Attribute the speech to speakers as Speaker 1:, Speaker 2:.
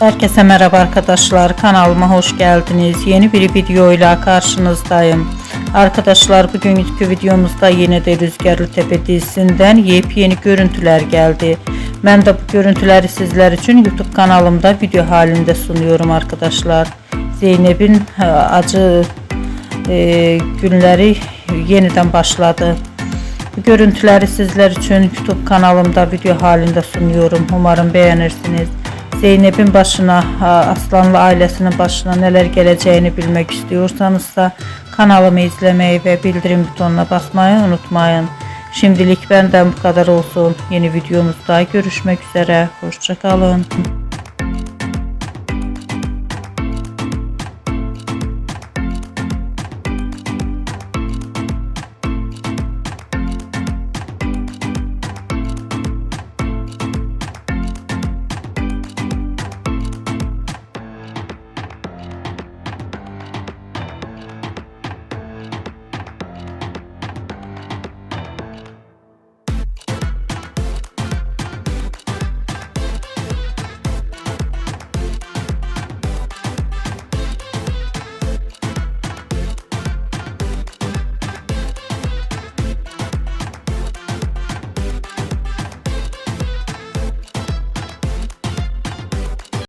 Speaker 1: Herkese merhaba arkadaşlar kanalıma hoş geldiniz. Yeni bir video ile karşınızdayım. Arkadaşlar bugünkü videomuzda yine de Rüzgarlı Tepe dizisinden yepyeni görüntüler geldi. Ben de bu görüntüleri sizler için YouTube kanalımda video halinde sunuyorum arkadaşlar. Zeynep'in e, acı e, günleri yeniden başladı. Bu görüntüleri sizler için YouTube kanalımda video halinde sunuyorum. Umarım beğenirsiniz. Zeynep'in başına, Aslanlı ailesinin başına neler geleceğini bilmek istiyorsanız da kanalımı izlemeyi ve bildirim butonuna basmayı unutmayın. Şimdilik benden bu kadar olsun. Yeni videomuzda görüşmek üzere. Hoşçakalın.